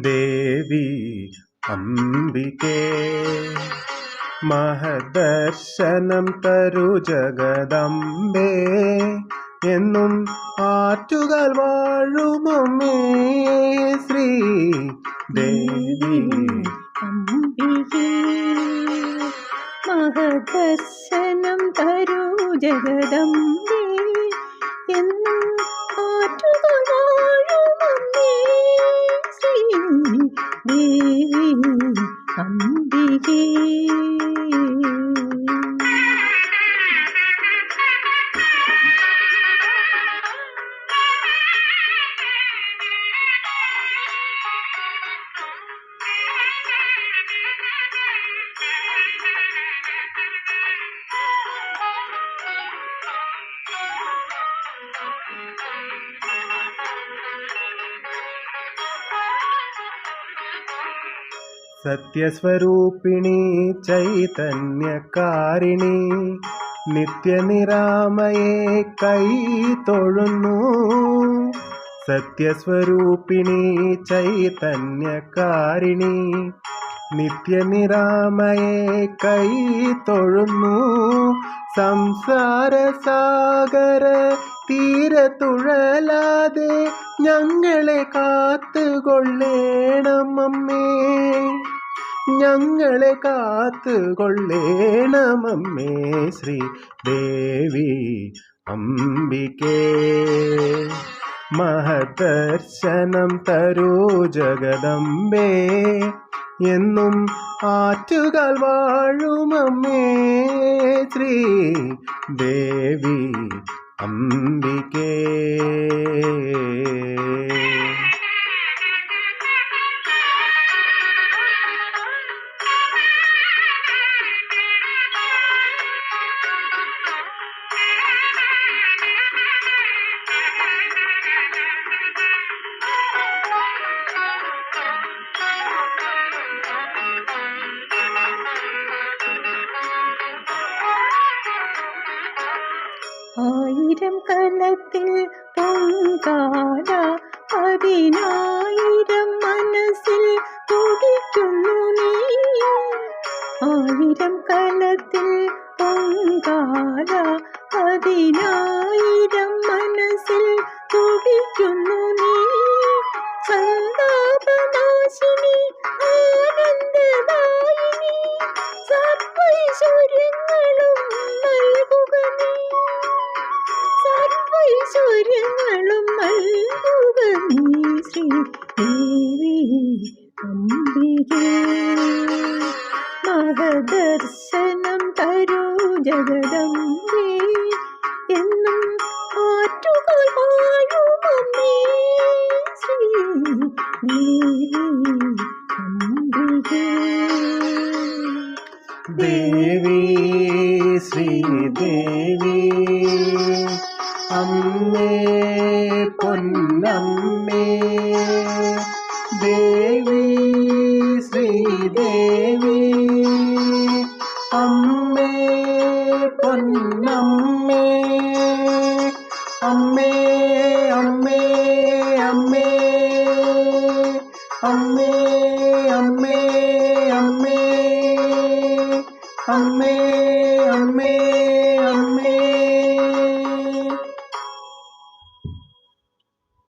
ദേവി അംബികേ. മഹദർശനം തരു ജഗദംബേ. എന്നും ആറ്റുകൾ വാഴുമേ ശ്രീ ദേവി. അംബികേ മഹദർശനം തരു ജഗദംബേ. സത്യസ്വരൂപിണി ചൈതന്യകാരിണി നിത്യനിരാമയെ കൈ തൊഴുന്നു. സത്യസ്വരൂപിണി ചൈതന്യകാരിണി നിത്യനിരാമയെ കൈ തൊഴുന്നു. സംസാര സാഗര തീരത്തുഴലാതെ ഞങ്ങളെ കാത്തുകൊള്ളേണം അമ്മേ ഞങ്ങളെ കാത്തുകൊള്ളേണമമ്മേ ശ്രീ ദേവി അംബികേ. മഹദർശനം തരൂ ജഗദംബേ. എന്നും ആറ്റുകൾ വാഴുമമ്മേ ശ്രീ ദേവി അംബികേ. ആയിരം കലത്തിൽ പൊങ്കാല പതിനായിരം മനസ്സിൽ തുടിക്കുന്നു നീ. ആയിരം കലത്തിൽ പൊങ്കാല പതിനായിരം മനസ്സിൽ തുടിക്കുന്നു നീ. ദേവി മഹദർശനം തരൂ ജഗദംബേ എന്നും ആറ്റുകൾ ശ്രീ ദേവി അംബികേ ദേവി. അമ്മേ പൊന്നമ്മേ ദേവി ശ്രീദേവി അമ്മേ പൊന്നമ്മേ അമ്മേ അമ്മേ അമ്മേ അമ്മേ അമ്മേ അമ്മേ അമ്മേ അമ്മേ